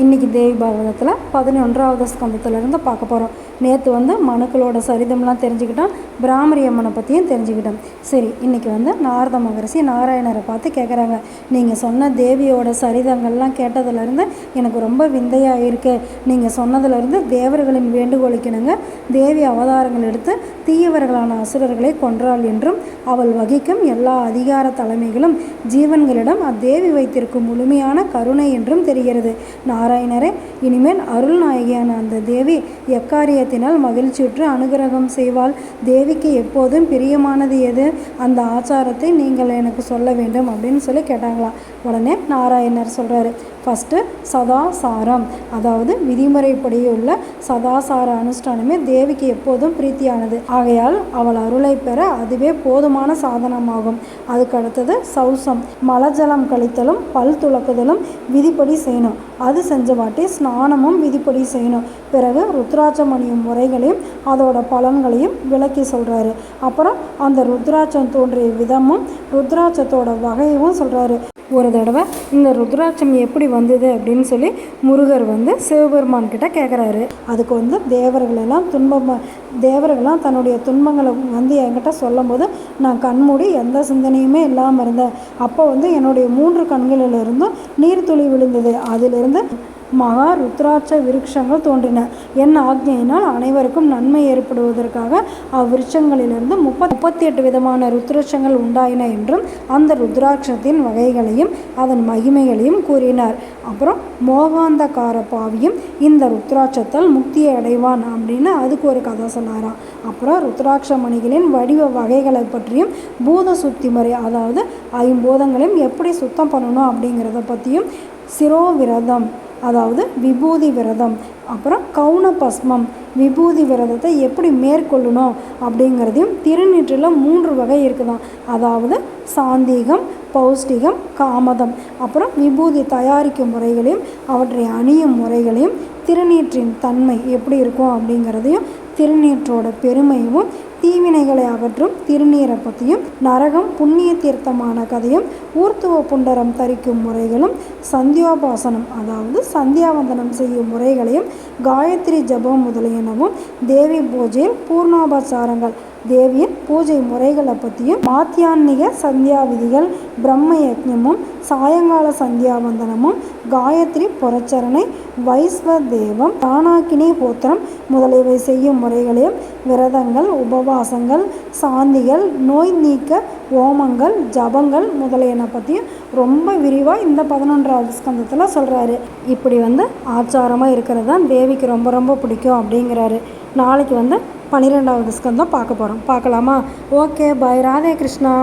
இன்றைக்கி தேவி பாகவதத்தில் பதினொன்றாவது ஸ்கந்தத்துலேருந்து பார்க்க போகிறோம் நேற்று வந்து மனுக்களோட சரிதம்லாம் தெரிஞ்சுக்கிட்டோம். பிராமரி அம்மனை பற்றியும் தெரிஞ்சுக்கிட்டோம். சரி இன்றைக்கி வந்து நாரத மகரிஷி நாராயணரை பார்த்து கேட்குறாங்க நீங்கள் சொன்ன தேவியோட சரிதங்கள்லாம் கேட்டதுலேருந்து எனக்கு ரொம்ப விந்தையாக இருக்குது நீங்கள் சொன்னதுலேருந்து தேவர்களின் வேண்டுகோளிக்கணுங்க. தேவி அவதாரங்கள் எடுத்து தீயவர்களான அசுரர்களை கொன்றாள் என்றும் அவள் வகிக்கும் எல்லா அதிகார தலைமைகளும் ஜீவன்களிடம் அத்தேவி வைத்திருக்கும் முழுமையான கருணை என்றும் தெரிகிறது. நான் நாராயணரே. இனிமேல் அருள் நாயகியான அந்த தேவி எக்காரியத்தினால் மகிழ்ச்சியுற்று அனுகிரகம் செய்வாள். தேவிக்கு எப்போதும் பிரியமானது எது? அந்த ஆச்சாரத்தை நீங்கள் எனக்கு சொல்ல வேண்டும் அப்படின்னு சொல்லி கேட்டாங்களாம். உடனே நாராயணர் சொல்கிறாரு ஃபஸ்ட்டு சதாசாரம். அதாவது விதிமுறைப்படி உள்ள சதாசார அனுஷ்டானமே தேவிக்கு எப்போதும் பிரீத்தியானது. ஆகையால் அவள் அருளை பெற அதுவே போதுமான சாதனமாகும். அதுக்கு அடுத்தது சௌசம். மலஜலம் கழித்தலும் பல் துளக்குதலும் விதிப்படி செய்யணும். அது செஞ்ச வாட்டி ஸ்நானமும் விதிப்படி செய்யணும். பிறகு ருத்ராட்சம் அணியும் முறைகளையும் அதோட பலன்களையும் விளக்கி சொல்கிறாரு அப்புறம் அந்த ருத்ராட்சம் தோன்றிய விதமும் ருத்ராட்சத்தோட வகையும் சொல்கிறாரு ஒரு தடவை இந்த ருத்ராட்சம் எப்படி வந்தது அப்படின்னு சொல்லி முருகர் வந்து சிவபெருமான் கிட்ட கேட்குறாரு அதுக்கு வந்து தேவர்களெல்லாம் துன்பம் தேவர்களெல்லாம் தன்னுடைய துன்பங்களை வந்து என்கிட்ட சொல்லும்போது நான் கண்மூடி எந்த சிந்தனையுமே இல்லாமல் இருந்தேன். அப்போ வந்து என்னுடைய மூன்று கண்களிலிருந்தும் நீர்த்துளி விழுந்தது. அதிலிருந்து மகா ருத்ராட்ச விருட்சங்கள் தோன்றின. என் ஆக்ஞையினால் அனைவருக்கும் நன்மை ஏற்படுவதற்காக அவ்விருட்சங்களிலிருந்து முப்பத் முப்பத்தி எட்டு விதமான ருத்ராட்சங்கள் உண்டாயின என்றும் அந்த ருத்ராட்சத்தின் வகைகளையும் அதன் மகிமைகளையும் கூறினார். அப்புறம் மோகாந்தகார பாவியும் இந்த ருத்ராட்சத்தால் முக்தியை அடைவான் அப்படின்னு அதுக்கு ஒரு கதை சொன்னாராம் அப்புறம் ருத்ராட்ச மணிகளின் வடிவ வகைகளை பற்றியும் பூத சுத்தி முறை அதாவது ஐம்பூதங்களையும் எப்படி சுத்தம் பண்ணணும் அப்படிங்கிறத பற்றியும் சிரோவிரதம் அதாவது விபூதி விரதம். அப்புறம் கவுன பஸ்மம் விபூதி விரதத்தை எப்படி மேற்கொள்ளணும் அப்படிங்கிறதையும் திருநீற்றில் மூன்று வகை இருக்குதான். அதாவது சாந்தீகம் பௌஷ்டிகம் காமதம். அப்புறம் விபூதி தயாரிக்கும் முறைகளையும் அவற்றை அணியும் முறைகளையும் திருநீற்றின் தன்மை எப்படி இருக்கும் அப்படிங்கிறதையும் திருநீற்றோட பெருமையும் தீவினைகளை அகற்றும் திருநீரை பற்றியும் நரகம் புண்ணிய தீர்த்தமான கதையும் ஊர்த்துவ புண்டரம் தரிக்கும் முறைகளும் சந்தியோபாசனம் அதாவது சந்தியாவந்தனம் செய்யும் முறைகளையும் காயத்ரி ஜபம் முதலியனவும் தேவி பூஜையில் பூர்ணோபசாரங்கள். தேவியின் பூஜை முறைகளை பற்றியும் மாத்தியான்மிக சந்தியா விதிகள் பிரம்ம யஜ்ஞமும் சாயங்கால சந்தியாவந்தனமும் காயத்ரி புரச்சரணை வைஸ்வதேவம் தானாக்கினி போத்திரம் முதலியவை செய்யும் முறைகளையும் விரதங்கள் உபவாசங்கள் சாந்திகள் நோய் நீக்க ஓமங்கள் ஜபங்கள் முதலியன பற்றியும் ரொம்ப விரிவாக இந்த பதினொன்றாவது ஸ்கந்தத்தில் சொல்கிறாரு இப்படி வந்து ஆச்சாரமாக இருக்கிறது தான் தேவிக்கு ரொம்ப ரொம்ப பிடிக்கும் அப்படிங்கிறாரு. நாளைக்கு வந்து பன்னிரெண்டாவது ஸ்கந்தம் பார்க்க போகிறோம் பார்க்கலாமா? Okay bye Radhe Krishna.